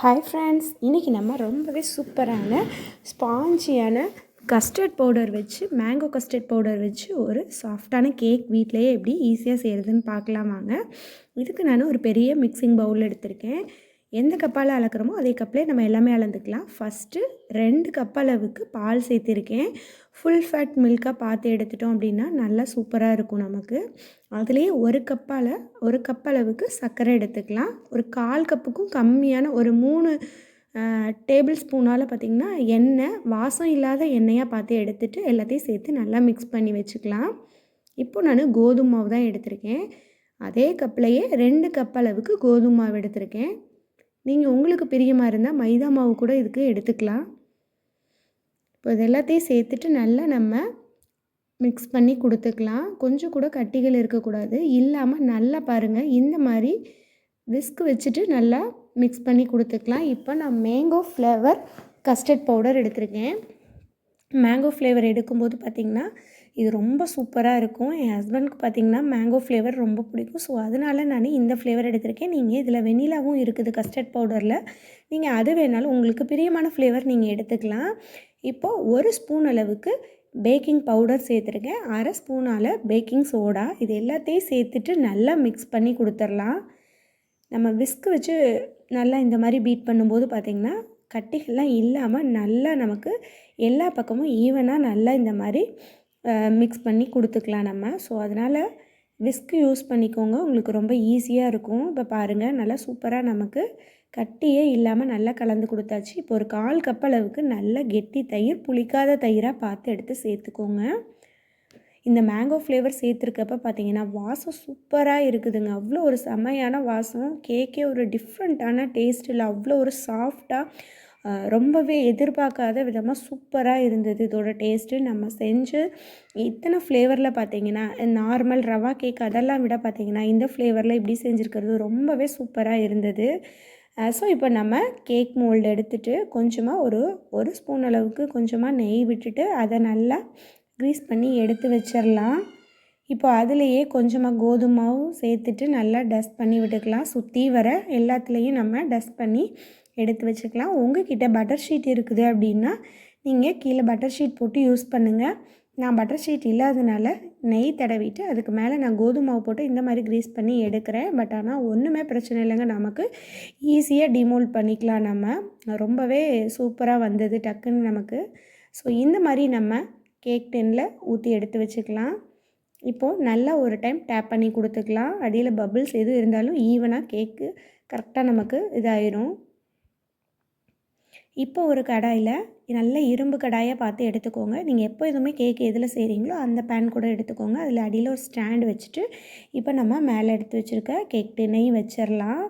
Hi friends இன்றைக்கி நம்ம ரொம்பவே சூப்பரான ஸ்பாஞ்சியான கஸ்டர்ட் பவுடர் வச்சு மேங்கோ கஸ்டர்ட் பவுடர் வச்சு ஒரு சாஃப்டான கேக் வீட்டிலையே எப்படி ஈஸியாக செய்கிறதுன்னு பார்க்கலாம் வாங்க. இதுக்கு நான் ஒரு பெரிய மிக்சிங் பவுல் எடுத்திருக்கேன். எந்த கப்பால் அளக்குறோமோ அதே கப்பிலே நம்ம எல்லாமே அளந்துக்கலாம். ஃபஸ்ட்டு ரெண்டு கப் அளவுக்கு பால் சேர்த்துருக்கேன். ஃபுல் ஃபேட் மில்காக பார்த்து எடுத்துட்டோம் அப்படின்னா நல்லா சூப்பராக இருக்கும் நமக்கு. அதுலேயே ஒரு கப்பால் ஒரு கப் அளவுக்கு சர்க்கரை எடுத்துக்கலாம். ஒரு கால் கப்புக்கும் கம்மியான ஒரு மூணு டேபிள் ஸ்பூனால் பார்த்திங்கன்னா எண்ணெய் வாசம் இல்லாத எண்ணெயாக பார்த்து எடுத்துகிட்டு எல்லாத்தையும் சேர்த்து நல்லா மிக்ஸ் பண்ணி வச்சுக்கலாம். இப்போ நான் கோதுமை மாவு தான் எடுத்திருக்கேன். அதே கப்லையே ரெண்டு கப் அளவுக்கு கோதுமை மாவு எடுத்திருக்கேன். நீங்கள் உங்களுக்கு பிரியமாக இருந்தால் மைதா மாவு கூட இதுக்கு எடுத்துக்கலாம். இப்போ இது எல்லாத்தையும் சேர்த்துட்டு நல்லா நம்ம மிக்ஸ் பண்ணி கொடுத்துக்கலாம். கொஞ்சம் கூட கட்டிகள் இருக்கக்கூடாது. இல்லாமல் நல்லா பாருங்கள் இந்த மாதிரி விஸ்க் வச்சுட்டு நல்லா மிக்ஸ் பண்ணி கொடுத்துக்கலாம். இப்போ நான் மேங்கோ ஃப்ளேவர் கஸ்டர்ட் பவுடர் எடுத்திருக்கேன். மேங்கோ ஃப்ளேவர் எடுக்கும்போது பார்த்திங்கன்னா இது ரொம்ப சூப்பராக இருக்கும். என் ஹஸ்பண்ட்க்கு பார்த்திங்கன்னா மேங்கோ ஃப்ளேவர் ரொம்ப பிடிக்கும். ஸோ அதனால் நான் இந்த ஃப்ளேவர் எடுத்திருக்கேன். நீங்கள் இதில் வெனிலாவும் இருக்குது கஸ்டர்ட் பவுடரில் நீங்கள் அது வேணாலும் உங்களுக்கு பிரியமான ஃப்ளேவர் நீங்கள் எடுத்துக்கலாம். இப்போது ஒரு ஸ்பூன் அளவுக்கு பேக்கிங் பவுடர் சேர்த்துருக்கேன். அரை ஸ்பூனால் பேக்கிங் சோடா இது எல்லாத்தையும் சேர்த்துட்டு நல்லா மிக்ஸ் பண்ணி கொடுத்துர்லாம் நம்ம விஸ்க் வச்சு நல்லா இந்த மாதிரி பீட் பண்ணும்போது பார்த்திங்கன்னா கட்டிகள்லாம் இல்லாமல் நல்லா நமக்கு எல்லா பக்கமும் ஈவனாக நல்லா இந்த மாதிரி மிக்ஸ் பண்ணி கொடுத்துக்கலாம் நம்ம. ஸோ அதனால் விஸ்க் யூஸ் பண்ணிக்கோங்க. உங்களுக்கு ரொம்ப ஈஸியாக இருக்கும். இப்போ பாருங்கள் நல்லா சூப்பராக நமக்கு கட்டியே இல்லாமல் நல்லா கலந்து கொடுத்தாச்சு. இப்போ ஒரு கால் கப் அளவுக்கு நல்ல கெட்டி தயிர் புளிக்காத தயிராக பார்த்து எடுத்து சேர்த்துக்கோங்க. இந்த மேங்கோ ஃப்ளேவர் சேர்த்துருக்கப்ப பார்த்தீங்கன்னா வாசம் சூப்பராக இருக்குதுங்க. அவ்வளோ ஒரு செமையான வாசம். கேக்கே ஒரு டிஃப்ரெண்ட்டான டேஸ்ட்டில் அவ்வளோ ஒரு சாஃப்டாக ரொம்பவே எதிர்பார்க்காத விதமாக சூப்பராக இருந்தது. இதோட டேஸ்ட்டு நம்ம செஞ்சு இத்தனை ஃப்ளேவரில் பார்த்தீங்கன்னா நார்மல் ரவா கேக் அதெல்லாம் விட பார்த்திங்கன்னா இந்த ஃப்ளேவரில் இப்படி செஞ்சுருக்கிறது ரொம்பவே சூப்பராக இருந்தது. ஸோ இப்போ நம்ம கேக் மோல்டு எடுத்துகிட்டு கொஞ்சமாக ஒரு ஒரு ஸ்பூன் அளவுக்கு கொஞ்சமாக நெய் விட்டுட்டு அதை நல்லா க்ரீஸ் பண்ணி எடுத்து வச்சிடலாம் இப்போ அதுலேயே கொஞ்சமாக கோதுமாவும் சேர்த்துட்டு நல்லா டஸ்ட் பண்ணி விட்டுக்கலாம். சுற்றி வர எல்லாத்துலேயும் நம்ம டஸ்ட் பண்ணி எடுத்து வச்சுக்கலாம். உங்ககிட்ட பட்டர் ஷீட் இருக்குது அப்படின்னா நீங்கள் கீழே பட்டர் ஷீட் போட்டு யூஸ் பண்ணுங்கள் நான் பட்டர் ஷீட் இல்லாதனால நெய் தடவிட்டு அதுக்கு மேலே நான் கோதுமை மாவு போட்டு இந்த மாதிரி க்ரீஸ் பண்ணி எடுக்கிறேன். பட் ஆனால் ஒன்றுமே பிரச்சனை இல்லைங்க. நமக்கு ஈஸியாக டிமோல்ட் பண்ணிக்கலாம் நம்ம. ரொம்பவே சூப்பராக வந்தது டக்குன்னு நமக்கு. ஸோ இந்த மாதிரி நம்ம கேக் டென்னில் ஊற்றி எடுத்து வச்சுக்கலாம். இப்போது நல்லா ஒரு டைம் டேப் பண்ணி கொடுத்துக்கலாம். அடியில் பபிள்ஸ் எதுவும் இருந்தாலும் ஈவனாக கேக்கு கரெக்டாக நமக்கு இதாயிரும். இப்போ ஒரு கடாயில் நல்ல இரும்பு கடாயாக பார்த்து எடுத்துக்கோங்க. நீங்கள் எப்போ எதுவுமே கேக் எதில் செய்கிறீங்களோ அந்த பேன் கூட எடுத்துக்கோங்க. அதில் அடியில் ஒரு ஸ்டாண்டு வச்சுட்டு இப்போ நம்ம மேலே எடுத்து வச்சுருக்க கேக் டின்னையும் வச்சிடலாம்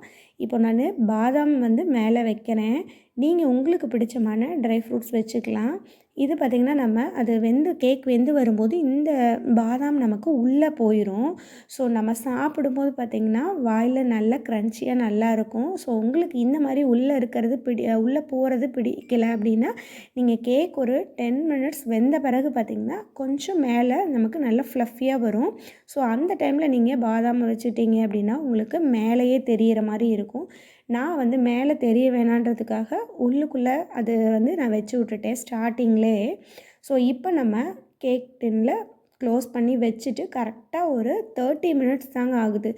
இப்போ நான் பாதாம் வந்து மேலே வைக்கிறேன். நீங்கள் உங்களுக்கு பிடிச்சமான ட்ரை ஃப்ரூட்ஸ் வச்சுக்கலாம். இது பார்த்திங்கன்னா நம்ம அது வெந்து கேக் வெந்து வரும்போது இந்த பாதாம் நமக்கு உள்ளே போயிடும் ஸோ நம்ம சாப்பிடும்போது பார்த்திங்கன்னா வாயில் நல்லா க்ரன்ச்சியாக நல்லா இருக்கும். ஸோ உங்களுக்கு இந்த மாதிரி உள்ளே இருக்கிறது பிடி உள்ளே போகிறது பிடிக்கலை அப்படின்னா நீங்கள் கேக் ஒரு டென் மினிட்ஸ் வெந்த பிறகு பார்த்திங்கன்னா கொஞ்சம் மேலே நமக்கு நல்லா ஃப்ளஃபியாக வரும். ஸோ அந்த டைமில் நீங்கள் பாதாம் வச்சுட்டிங்க அப்படின்னா உங்களுக்கு மேலேயே தெரிகிற மாதிரி இருக்கும். நான் வந்து மேலே தெரிய வேணான்றதுக்காக உள்ளுக்குள்ளே அது வந்து நான் வச்சு விட்டுட்டேன். ஸ்டார்டிங்கில் ஸ்டார்டிங்லே ஸோ இப்போ நம்ம கேக் டின்னில் க்ளோஸ் பண்ணி வச்சுட்டு கரெக்டாக ஒரு தேர்ட்டி மினிட்ஸ் தாங்க ஆகுது.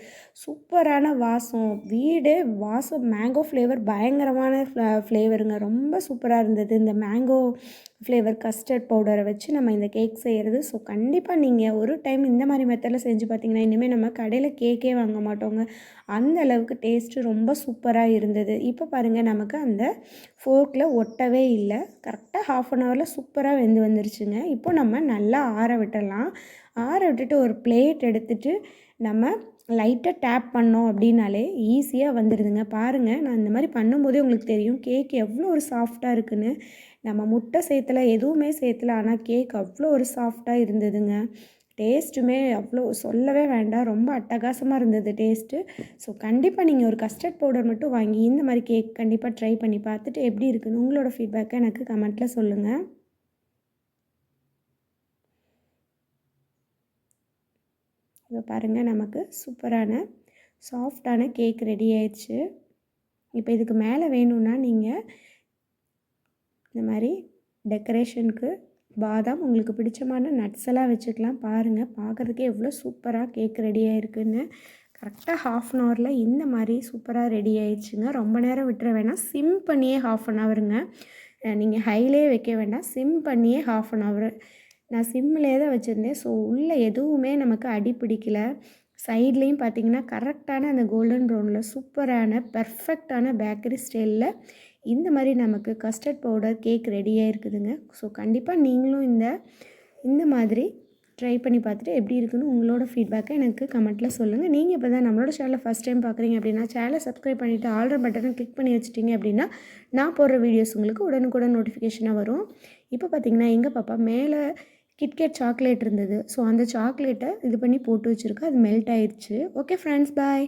சூப்பரான வாசம். வீடு வாசம். மேங்கோ ஃப்ளேவர் பயங்கரமான ஃப்ளேவருங்க ரொம்ப சூப்பராக இருந்தது. இந்த மேங்கோ ஃப்ளேவர் கஸ்டர்ட் பவுடரை வச்சு நம்ம இந்த கேக் செய்கிறது ஸோ கண்டிப்பாக நீங்கள் ஒரு டைம் இந்த மாதிரி மெத்தடில் செஞ்சு பார்த்தீங்கன்னா இனிமேல் நம்ம கடையில் கேக்கே வாங்க மாட்டோங்க. அந்த அளவுக்கு டேஸ்ட்டு ரொம்ப சூப்பராக இருந்தது. இப்போ பாருங்கள் நமக்கு அந்த ஃபோர்க்கில் ஒட்டவே இல்லை. கரெக்டாக ஹாஃப் அன் ஹவரில் சூப்பராக வெந்து வந்துருச்சுங்க. இப்போ நம்ம நல்லா ஆற விட்டுடலாம் ஆற விட்டுட்டு ஒரு பிளேட் எடுத்துகிட்டு நம்ம லைட்டாக டேப் பண்ணோம் அப்படின்னாலே ஈஸியாக வந்துடுதுங்க பாருங்கள் நான் இந்த மாதிரி பண்ணும்போதே உங்களுக்கு தெரியும் கேக் எவ்வளோ ஒரு சாஃப்டாக இருக்குன்னு. நம்ம முட்டை சேர்த்துல எதுவுமே சேர்த்துல ஆனால் கேக் அவ்வளோ ஒரு சாஃப்டாக இருந்ததுங்க. டேஸ்ட்டுமே அவ்வளோ சொல்லவே வேண்டாம் ரொம்ப அட்டகாசமாக இருந்தது டேஸ்ட்டு ஸோ கண்டிப்பாக நீங்கள் ஒரு கஸ்டர்ட் பவுடர் மட்டும் வாங்கி இந்த மாதிரி கேக் கண்டிப்பாக ட்ரை பண்ணி பார்த்துட்டு எப்படி இருக்குன்னு உங்களோட ஃபீட்பேக்கை எனக்கு கமெண்ட்டில் சொல்லுங்கள் இப்போ பாருங்கள் நமக்கு சூப்பரான சாஃப்டான கேக் ரெடி ஆயிடுச்சு. இப்போ இதுக்கு மேலே வேணும்னா நீங்கள் இந்த மாதிரி டெக்கரேஷனுக்கு பாதாம் உங்களுக்கு பிடிச்சமான நட்ஸ் எல்லாம் வச்சுக்கலாம். பாருங்கள் பார்க்குறதுக்கே எவ்வளோ சூப்பராக கேக் ரெடி ஆகிருக்குன்னு கரெக்டாக ஹாஃப் அன் ஹவரில் இந்த மாதிரி சூப்பராக ரெடி ஆயிடுச்சுங்க. ரொம்ப நேரம் விட்டுற வேணாம். சிம் பண்ணியே ஹாஃப் அன் ஹவருங்க நீங்கள் ஹைலே வைக்க வேண்டாம். சிம் பண்ணியே ஹாஃப் அன் ஹவர் நான் சிம்மிலே தான் வச்சுருந்தேன். ஸோ உள்ளே எதுவுமே நமக்கு அடி பிடிக்கல. சைட்லேயும் பார்த்தீங்கன்னா கரெக்டான அந்த கோல்டன் ப்ரௌனில் சூப்பரான பர்ஃபெக்டான பேக்கரி ஸ்டைலில் இந்த மாதிரி நமக்கு கஸ்டர்ட் பவுடர் கேக் ரெடியாக இருக்குதுங்க. ஸோ கண்டிப்பாக நீங்களும் இந்த இந்த மாதிரி ட்ரை பண்ணி பார்த்துட்டு எப்படி இருக்குன்னு உங்களோட ஃபீட்பேக்கை எனக்கு கமெண்ட்டில் சொல்லுங்கள் நீங்கள் இப்போ தான் நம்மளோட சேனலில் ஃபஸ்ட் டைம் பார்க்குறீங்க அப்படின்னா சேனலை சப்ஸ்கிரைப் பண்ணிவிட்டு ஆல்ரெடி பட்டனை கிளிக் பண்ணி வச்சுட்டிங்க அப்படின்னா நான் போடுற வீடியோஸ் உங்களுக்கு உடனுக்குடன் நோட்டிஃபிகேஷனாக வரும். இப்போ பார்த்தீங்கன்னா எங்கள் பாப்பா மேலே கிட்கேட் சாக்லேட் இருந்தது. ஸோ அந்த சாக்லேட்டை இது பண்ணி போட்டு வச்சுருக்கேன். அது மெல்ட் ஆயிடுச்சு ஓகே ஃப்ரெண்ட்ஸ் பாய்